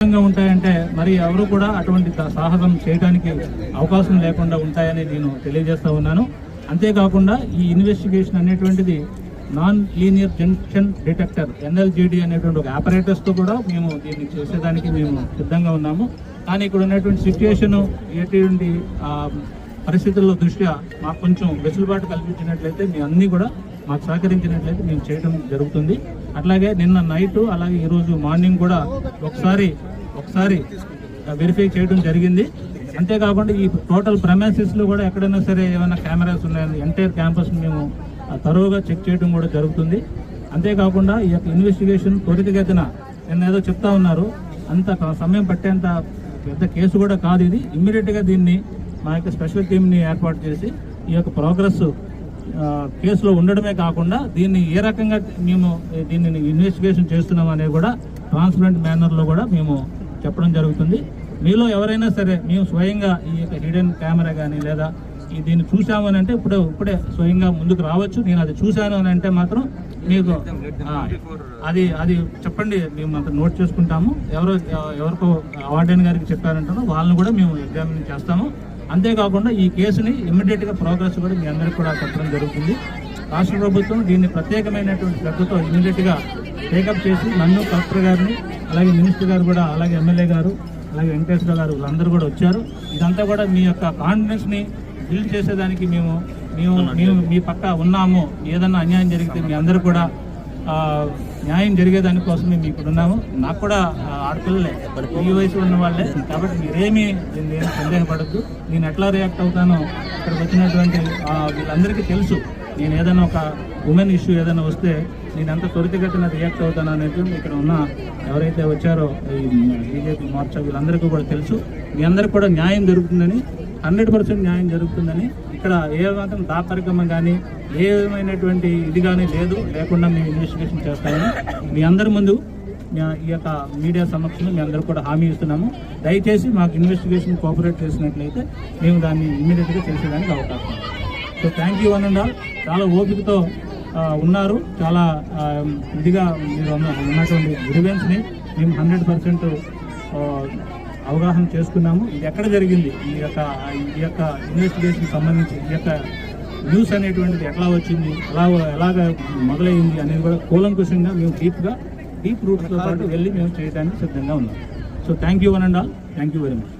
విధంగా ఉంటాయంటే మరి ఎవరు కూడా అటువంటి సాహసం చేయడానికి అవకాశం లేకుండా ఉంటాయని నేను తెలియజేస్తా ఉన్నాను. అంతేకాకుండా ఈ ఇన్వెస్టిగేషన్ అనేటువంటిది non linear junction detector NLJD అనేటువంటి ఒక ఆపరేటర్స్తో కూడా మేము దీన్ని చేసేదానికి మేము సిద్ధంగా ఉన్నాము. కానీ ఇక్కడ ఉన్నటువంటి సిచ్యుయేషన్ ఎటువంటి పరిస్థితుల్లో దృష్ట్యా మాకు కొంచెం వెసులుబాటు కల్పించినట్లయితే మీ అన్నీ కూడా మాకు సహకరించినట్లయితే మేము చేయడం జరుగుతుంది. అట్లాగే నిన్న నైట్ అలాగే ఈరోజు మార్నింగ్ కూడా ఒకసారి ఒకసారి వెరిఫై చేయడం జరిగింది. అంతేకాకుండా ఈ టోటల్లో కూడా ఎక్కడైనా సరే ఏమైనా కెమెరాస్ ఉన్నాయని ఎంటైర్ క్యాంపస్ మేము తరువుగా చెక్ చేయడం కూడా జరుగుతుంది. అంతేకాకుండా ఈ యొక్క ఇన్వెస్టిగేషన్ త్వరితగతిన నిన్న ఏదో చెప్తా ఉన్నారు. అంత సమయం పట్టేంత పెద్ద కేసు కూడా కాదు ఇది. ఇమ్మీడియట్గా దీన్ని మా యొక్క స్పెషల్ టీమ్ని ఏర్పాటు చేసి ఈ యొక్క ప్రోగ్రెస్ కేసులో ఉండడమే కాకుండా దీన్ని ఏ రకంగా మేము దీన్ని ఇన్వెస్టిగేషన్ చేస్తున్నాం అనేది కూడా ట్రాన్స్పరెంట్ మేనర్లో కూడా మేము చెప్పడం జరుగుతుంది. మీలో ఎవరైనా సరే మేము స్వయంగా ఈ యొక్క హిడెన్ కెమెరా కానీ లేదా ఈ దీన్ని చూసాము అని అంటే ఇప్పుడే ఇప్పుడే స్వయంగా ముందుకు రావచ్చు. నేను అది చూశాను అని అంటే మాత్రం మీకు అది అది చెప్పండి. మేము అంత నోట్ చేసుకుంటాము. ఎవరో ఎవరికో అవార్డెన్ గారికి చెప్పారంటారో వాళ్ళని కూడా మేము ఎగ్జామిన్ చేస్తాము. అంతేకాకుండా ఈ కేసుని ఇమ్మీడియట్గా ప్రోగ్రెస్ కూడా మీ అందరికి కూడా చెప్పడం జరుగుతుంది. రాష్ట్ర ప్రభుత్వం దీన్ని ప్రత్యేకమైనటువంటి శ్రద్ధతో ఇమ్మీడియట్గా టేకప్ చేసి నన్ను కలెక్టర్ గారిని అలాగే మినిస్టర్ గారు కూడా అలాగే ఎమ్మెల్యే గారు అలాగే వెంకటేశ్వర గారు వీళ్ళందరూ కూడా వచ్చారు. ఇదంతా కూడా మీ యొక్క కాన్ఫిడెన్స్ని బిల్డ్ చేసేదానికి మేము మేము మేము మీ పక్క ఉన్నాము. ఏదన్నా అన్యాయం జరిగితే మీ అందరూ కూడా న్యాయం జరిగేదాని కోసం మేము ఇక్కడ ఉన్నాము. నాకు కూడా ఆడపిల్లలే. ఈ వయసు ఉన్న వాళ్ళే. కాబట్టి మీరేమీ నేను సందేహపడద్దు. నేను ఎట్లా రియాక్ట్ అవుతానో ఇక్కడికి వచ్చినటువంటి వీళ్ళందరికీ తెలుసు. నేను ఏదైనా ఒక ఉమెన్ ఇష్యూ ఏదైనా వస్తే నేను ఎంత త్వరితగతిన రియాక్ట్ అవుతాను అనేది ఇక్కడ ఉన్న ఎవరైతే వచ్చారో ఈ బీజేపీ మోర్చా వీళ్ళందరికీ కూడా తెలుసు. మీ అందరికీ కూడా న్యాయం జరుగుతుందని హండ్రెడ్ పర్సెంట్ న్యాయం జరుగుతుందని ఇక్కడ ఏ మాత్రం దాపరికమం కానీ ఏ విధమైనటువంటి ఇది కానీ లేదు. లేకుండా మేము ఇన్వెస్టిగేషన్ చేస్తామని మీ అందరి ముందు ఈ యొక్క మీడియా సమక్షంలో మీ అందరూ కూడా హామీ ఇస్తున్నాము. దయచేసి మాకు ఇన్వెస్టిగేషన్ కోఆపరేట్ చేసినట్లయితే మేము దాన్ని ఇమ్మీడియట్గా చేసేదానికి అవకాశం సో థ్యాంక్ యూ వన్ చాలా ఓపికతో ఉన్నారు. చాలా ఇదిగా మీరు ఉన్నటువంటి గ్రివెన్స్ని మేము హండ్రెడ్ పర్సెంట్ అవగాహన చేసుకున్నాము. ఇది ఎక్కడ జరిగింది? ఈ యొక్క ఈ యొక్క ఇన్వెస్టిగేషన్ సంబంధించి ఈ యొక్క న్యూస్ అనేటువంటిది ఎట్లా వచ్చింది? ఎలా ఎలాగ మొదలైంది అనేది కూడా కూలంకుషంగా మేము డీప్గా డీప్ రూట్స్తో పాటు వెళ్ళి మేము చేయడానికి సిద్ధంగా ఉన్నాం. So thank you one and all thank you very much